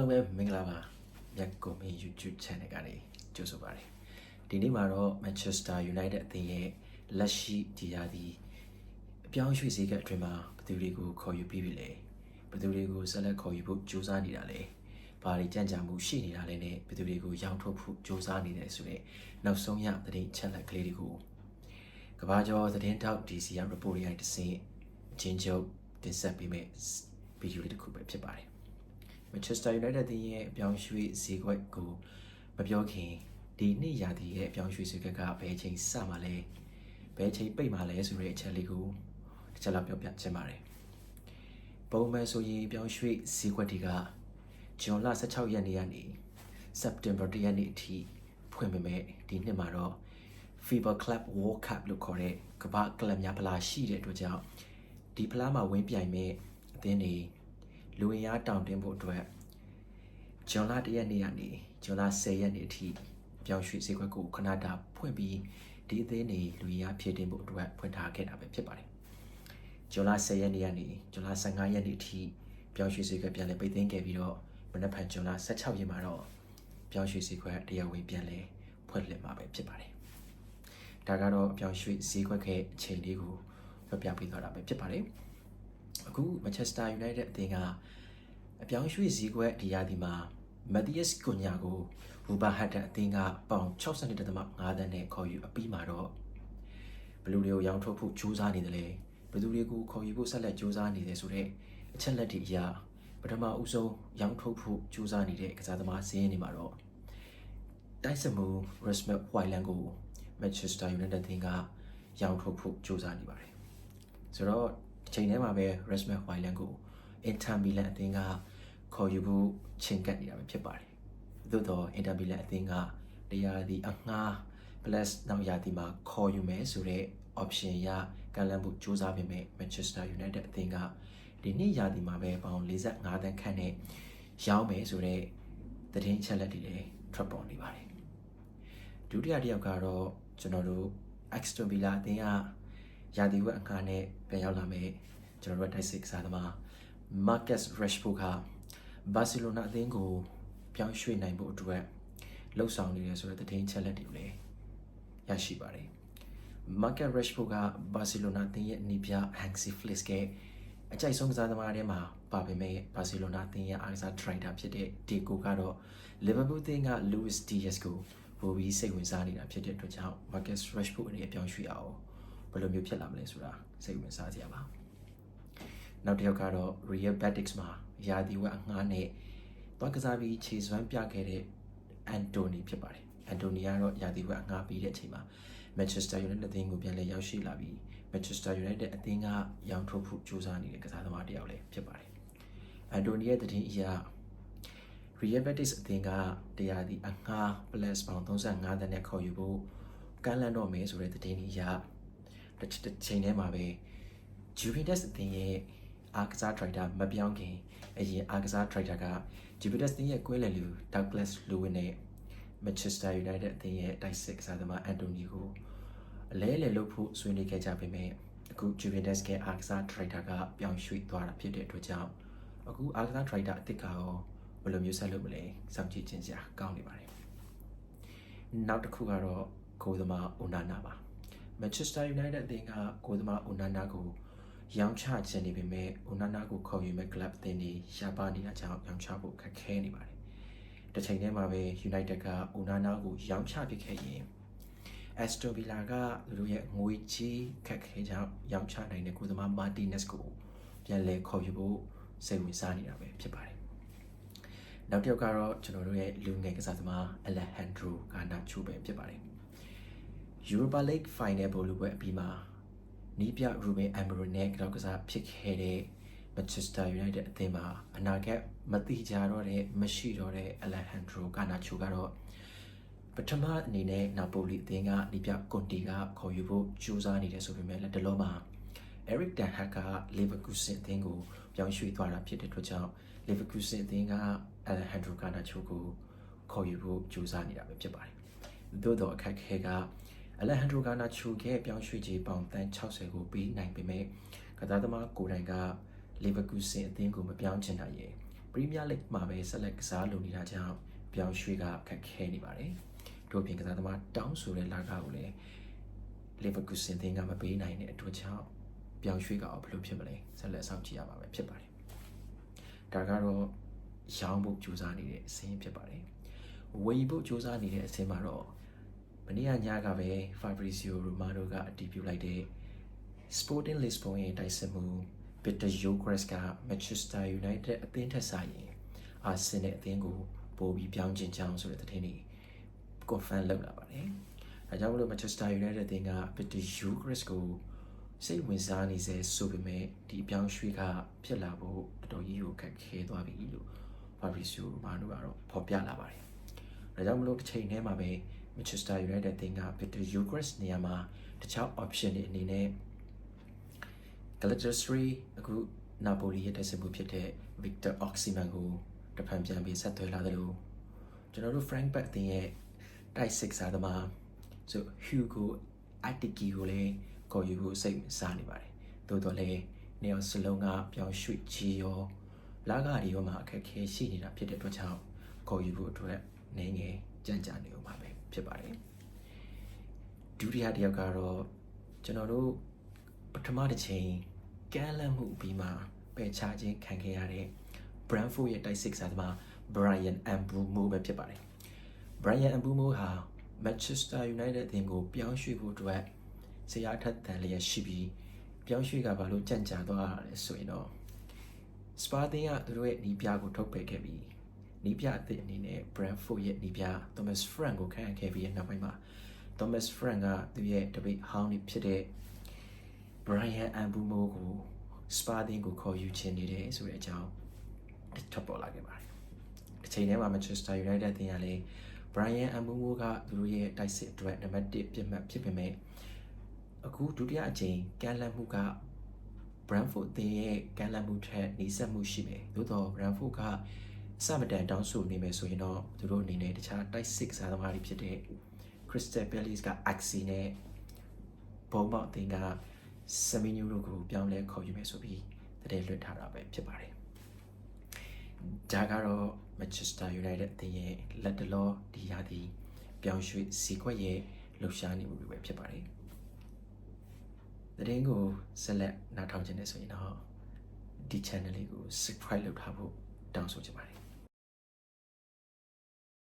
အားလုံးပဲမင်္ဂလာပါမြတ်ကိုမင်း YouTube channel ကနေကြိုဆိုပါရစေဒီနေ့မှာတော့ Manchester United အသင်းရဲ့လက်ရှိဒီရာသီအပြောင်းရွှေ့စေကအတွင်းမှာဘယ်သူတွေကိုခေါ်ယူပြီးပြီလဲဘယ်သူတွေကိုဆက်လက်ခေါ်ယူဖို့ကြိုးစားနေတာလဲဘာတွေကြံ့ကြာမှုရှိနေတာလဲနဲ့ဘယ်သူတွေကိုရောင်းထုတ်ဖို့ကြိုးစားနေတယ်ဆိုတဲ့နောက်ဆုံးရသတင်းချက်လက်ကလေးတွေကိုကဘာကျော်သတင်းတောက် DC ရ report ရိုက်တစ်စင်းအချင်းချုပ်တင်ဆက်ပေးမယ့်ဗီဒီယိုလေးတစ်ခုပဲဖြစ်ပါတယ် Manchester United တင်းရဲ့အပြောင်းရွှေ့ဈေးကွက်ကိုမပြောခင်ဒီနှစ်ရာသီရဲ့အပြောင်းရွှေ့ဈေးကွက်ကဘယ်ချိန်စမှာလဲဘယ်ချိန်ပိတ်မှာလဲဆိုတဲ့အချက်လေးကိုတစ်ချက်လောက်ပြောပြချင်ပါတယ်ပုံမှန်ဆိုရင်အပြောင်းရွှေ့ဈေးကွက်တွေကဇွန်လ16ရက်နေ့ကနေစက်တင်ဘာ1ရက်နေ့အထိဖွင့်ပေမဲ့ဒီနှစ်မှာတော့ FIBA Club World Cup လို့ခေါ်တဲ့ကမ္ဘာကလပ်များဖလားရှိတဲ့အတွက်ကြောင့်ဒီဖလားမှာဝင်ပြိုင်မဲ့အသင်းတွေ လူဝင်အားတောင်းတင်းဖို့အတွက်ဇွန်လ1ရက်နေ့ကနေဇွန်လ10ရက်နေ့အထိအပြောင်းရွှေ့ဈေးကွက်ကိုခဏတာဖွင့်ပြီးဒီအသင်းတွေလူဝင်အားဖြည့်တင်းဖို့အတွက်ဖွင့်ထားခဲ့တာပဲဖြစ်ပါတယ်ဇွန်လ10ရက်နေ့ကနေဇွန်လ15ရက်နေ့အထိပြောင်းရွှေ့ဈေးကွက်ပြန်လည်ပိတ်သိမ်းခဲ့ပြီးတော့မနက်ဖြန်ဇွန်လ16ရက်မှာတော့ပြောင်းရွှေ့ဈေးကွက်တရားဝင်ပြန်လည်ဖွင့်လှစ်မှာပဲဖြစ်ပါတယ်ဒါကတော့အပြောင်းရွှေ့ဈေးကွက်ခဲ့အချိန်လေးကိုပြပြပေးသွားတာပဲဖြစ်ပါတယ် အခု Manchester United အသင်းကအပြောင်းရွှေ့ဈေးကွက်ဒီရာသီမှာ Matthias Cunha ကို Wolverhampton အသင်းကပေါင်62.5တန်းနဲ့ခေါ်ယူအပြီးမှာတော့ဘယ်လူတွေကိုရောင်းထုတ်ဖို့ကြိုးစားနေတယ်လဲဘယ်သူတွေကိုခေါ်ယူဖို့ဆက်လက်ကြိုးစားနေတယ်ဆိုတော့အချက်လက်တွေအရပထမအဦးဆုံးရောင်းထုတ်ဖို့ကြိုးစားနေတဲ့ကစားသမားစင်းရင်းတွေမှာတော့တိုက်စမူ Rasmus Hojlund ကို Manchester United သင်းကရောင်းထုတ်ဖို့ကြိုးစားနေပါတယ်။ဆိုတော့ ဒီချိန်ထဲမှာပဲ Rasmus Hojlund ကို Inter Milan အသင်းကခေါ်ယူဖို့ချိန်ကပ်နေတာပဲဖြစ်ပါတယ်။သို့တော့ Inter Milan အသင်းကတရားဒီအငှား plus နောက်ရာသီမှာခေါ်ယူမယ်ဆိုတော့ option ရကမ်းလှမ်းဖို့ကြိုးစားပေမဲ့ Manchester United အသင်းကဒီနေ့ရာသီမှာပဲပေါင်45တန်းခန့်နဲ့ရောင်းမယ်ဆိုတော့သတင်းအချက်လက်တွေလည်းထွက်ပေါ်နေပါတယ်။ဒုတိယတစ်ယောက်ကတော့ကျွန်တော်တို့ Aston Villa အသင်းက ရာသီဝက်အခါနဲ့ပြန်ရောက်လာမယ်ကျွန်တော်တို့တိုက်စစ်ကစားသမား Marcus Rashford ကဘာစီလိုနာအသင်းကိုပြောင်းရွှေ့နိုင်ဖို့အတွက်လှုပ်ဆောင်နေတယ်ဆိုတဲ့သတင်းချက်လက်တွေလည်းရရှိပါတယ် Marcus Rashford ကဘာစီလိုနာအသင်းရဲ့အနီးပြ Hansi Flick ရဲ့အကြိုက်ဆုံးကစားသမားတွေမှာပါပေမဲ့ဘာစီလိုနာအသင်းရဲ့အားကစားထရိုက်တာဖြစ်တဲ့ဒီကိုကတော့ Liverpool အသင်းက Luis Diaz ကိုပိုပြီးစိတ်ဝင်စားနေတာဖြစ်တဲ့အတွက်ကြောင့် Marcus Rashford အနေနဲ့ပြောင်းရွှေ့အောင် ဘယ်လိုမျိုးဖြစ်လာမလဲဆိုတာစိတ်ဝင်စားစရာပါနောက်တစ်ယောက်ကတော့ Real Betis မှာယာဒီဝက်အငှားနဲ့တွားကစားပြီးခြေစွမ်းပြခဲ့တဲ့ Anthony ဖြစ်ပါတယ် Anthony ကတော့ယာဒီဝက်အငှားပြီးတဲ့အချိန်မှာ Manchester United အသင်းကိုပြန်လည်ရောက်ရှိလာပြီး Manchester United အသင်းကရောင်းထုတ်ဖို့ကြိုးစားနေတဲ့ကစားသမားတစ်ယောက်လည်းဖြစ်ပါတယ် Anthony ရဲ့တည်င်းအရာ Real Betis အသင်းကတရားဒီအငှား plus ပေါင်35တန်းနဲ့ခေါ်ယူဖို့ကမ်းလှမ်းတော့မယ်ဆိုတဲ့သတင်းကြီးရ တစ်ချိန်တည်းမှာပဲ Juventus အသင်းရဲ့အားကစား trader မပြောင်းခင်အရင်အားကစား trader က Juventus အသင်းရဲ့ကွဲလည်လူ Douglas Luiz နဲ့ Manchester United အသင်းရဲ့တိုက်စစ်ကစားသမား Anthony ကိုအလဲအလဲလုပ်ဖို့ဆွေးနွေးခဲ့ကြပေမဲ့အခု Juventus ကအားကစား trader ကပြောင်းရွှေ့သွားတာဖြစ်တဲ့အတွက်ကြောင့်အခုအားကစား trader အစ်စ်ကရောဘယ်လိုမျိုးဆက်လုပ်မလဲစောင့်ကြည့်ခြင်းစရာကောင်းနေပါတယ်နောက်တစ်ခုကတော့ကိုသမားအိုနာနာပါ Manchester United အသင်းကကိုသမားအိုနာနာကိုရောင်းချခြင်းနေပေမဲ့အိုနာနာကိုခေါ်ယူမဲ့ club အသင်းတွေရှားပါနေတာကြောင့်ရောင်းချဖို့ခက်ခဲနေပါတယ်တစ်ချိန်တည်းမှာပဲ United ကအိုနာနာကိုရောင်းချပစ်ခဲ့ရင် Aston Villa ကသူတို့ရဲ့ငွေကြီးခက်ခဲကြောင့်ရောင်းချနိုင်တဲ့ကိုသမား Martinez ကိုပြန်လည်ခေါ်ယူဖို့စိတ်ဝင်စားနေတာပဲဖြစ်ပါတယ်နောက်တစ်ယောက်ကတော့ကျွန်တော်တို့ရဲ့လူငယ်ကစားသမား Alejandro Garnacho ပဲဖြစ်ပါတယ် Europa League Final ဘောလုံးပွဲအပြီးမှာနီးပြ Ruben Amorim နဲ့ကြောက်ကစားဖြစ်ခဲ့တဲ့ Manchester United အသင်းမှာအနာဂတ်မတိကြတော့တဲ့မရှိတော့တဲ့ Alejandro Garnacho ကတော့ပထမအနေနဲ့နာပိုလီအသင်းကနီးပြကွန်တီကခေါ်ယူဖို့ကြိုးစားနေတယ်ဆိုပေမဲ့လက်တလုံးမှာ Eric Ten Hag က Leverkusen အသင်းကိုပြောင်းရွှေ့သွားတာဖြစ်တဲ့အတွက်ကြောင့် Leverkusen အသင်းက Alejandro Garnacho ကိုခေါ်ယူဖို့ကြိုးစားနေတာပဲဖြစ်ပါတယ်။သို့တော့အခက်အခဲက Alejandro Garnacho ရဲ့ပြောင်းရွှေ့ခြင်းပေါင်တန်60ကိုပြီးနိုင်ပေမဲ့ကစားသမားကိုယ်တိုင်က Leverkusen အသင်းကိုမပြောင်းချင်တာရဲ့ပရီးမီးယားလိဂ်မှာပဲဆက်လက်ကစားလုပ်နေတာကြောင့်ပြောင်းရွှေ့ကခက်ခဲနေပါတယ်တို့အပြင်ကစားသမားတောင်းဆိုတဲ့လာကားကိုလည်းလီဗာပူးဆင်သင်းကမပေးနိုင်တဲ့အတွက်ကြောင့်ပြောင်းရွှေ့ကအောင်ဘယ်လိုဖြစ်မလဲဆက်လက်ဆောင်ကြည့်ရမှာပဲဖြစ်ပါတယ်ဒါကတော့ရောင်းဖို့ကြိုးစားနေတဲ့အစင်းဖြစ်ပါတယ်ဝယ်ဖို့ကြိုးစားနေတဲ့အစင်းမှာတော့မ နေ့ကညကပဲ Fabrizio Romano ကအတည်ပြုလိုက်တဲ့ Sporting Lisbon ရဲ့တိုက်စစ်မှု Peter Yokres က Manchester United အသင်းထက်ဆိုင်ရင်အာဆင်နယ်အသင်းကိုပို့ပြီးပြောင်းချင်ကြောင်းဆိုတဲ့သတင်းတွေ confirm လုပ်လာပါတယ်။ဒါကြောင့်မလို့ Manchester United အသင်းက Peter Yokres ကိုစိတ်ဝင်စားနေစေဆိုပေမဲ့ဒီအပြောင်းရွှေ့ကဖြစ်လာဖို့တော်တော်ကြီးကိုခက်ခဲသွားပြီလို့ Fabrizio Romano ကတော့ဖော်ပြလာပါတယ်။ဒါကြောင့်မလို့တစ်ချိန်တည်းမှာပဲ Manchester United အသင်းက Peter Yokres နေရာမှာတခြား option တွေအနေနဲ့ Galatasaray အခုနာပိုလီရဲ့တိုက်စစ်မှုဖြစ်တဲ့ Victor Osimhen ကိုတဖန်ပြန်ပြီးဆက်သွယ်လာတယ်လို့ကျွန်တော်တို့ Frankfurt အသင်းရဲ့တိုက်စစ်စားသမားဆို Hugo Atiki ကိုလည်းခေါ်ယူဖို့စိတ်စားနေပါတယ်။သို့တော်လည်းနေအောင်စလုံးကပြောင်းရွှေ့ချီရောလာကဒီရောမှာအခက်အခဲရှိနေတာဖြစ်တဲ့အတွက်ကြောင့်ခေါ်ယူဖို့အတွက်နေငယ်ကြံ့ကြာနေဦးမှာပဲ ဖြစ်ပါတယ်။ဒုတိယတစ်ယောက်ကတော့ကျွန်တော်တို့ပထမတစ်ချိန်ကမ်းလှမ်းမှုပြီးမှပယ်ချခြင်းခံခဲ့ရတဲ့ Brentford ရဲ့ တိုက်စစ်စားသမား Brian Mbeumo ပဲဖြစ်ပါတယ်။ Brian Mbeumo ဟာ Manchester United အသင်းကိုပြောင်းရွှေ့ဖို့အတွက်ဆရာထက်တန်လျက်ရှိပြီးပြောင်းရွှေ့ကဘာလို့ကြံ့ကြာသွားရလဲဆိုရင်တော့စပါတင်ကသူတို့ရဲ့နီးပြကိုထုတ်ပယ်ခဲ့ပြီး နီးပြအသစ်အနေနဲ့ Brentford ရဲ့နီးပြ Thomas Frank ကိုခန့်အပ်ခဲ့ပြီးနောက်ပိုင်းမှာ Thomas Frank ကသူရဲ့တပိတ်ဟောင်းနေဖြစ်တဲ့ Brian Mbeumo ကိုစပါတင်ကိုခေါ်ယူခြင်းနေတယ်ဆိုတဲ့အကြောင်းထွက်ပေါ်လာခဲ့ပါတယ်။တစ်ချိန်တည်းမှာ Manchester United အသင်းကလည်း Brian Mbeumo ကသူတို့ရဲ့တိုက်စစ်အတွက်နံပါတ်1ပြစ်မှတ်ဖြစ်ပေမဲ့အခုဒုတိယအကြိမ်ကန်လန့်မှုက Brentford အသင်းရဲ့ကန်လန့်မှုထက်နှီးစပ်မှုရှိမယ်။သို့တော့ Brentford ကအ စမတန်တောင်းဆိုနေမယ်ဆိုရင်တော့သူတို့အနေနဲ့တခြားတိုက်စစ်ကစားသမားတွေဖြစ်တဲ့ Crystal Palace က Axie နဲ့ဘုံပေါက်အသင်းက Semenyo တို့ကိုပြောင်းလဲခေါ်ယူမယ်ဆိုပြီးတည်လွှတ်ထားတာပဲဖြစ်ပါတယ်။ဒါကတော့ Manchester United အသင်းရဲ့လက်တလောဒီရာသီပြောင်းရွှေ့စီခွက်ရဲ့လှုပ်ရှားနေမှုတွေပဲဖြစ်ပါတယ်။သတင်းကိုဆက်လက်နားထောင်ခြင်းနဲ့ဆိုရင်တော့ဒီ channel လေးကို subscribe လုပ်ထားဖို့တောင်းဆိုချင်ပါတယ်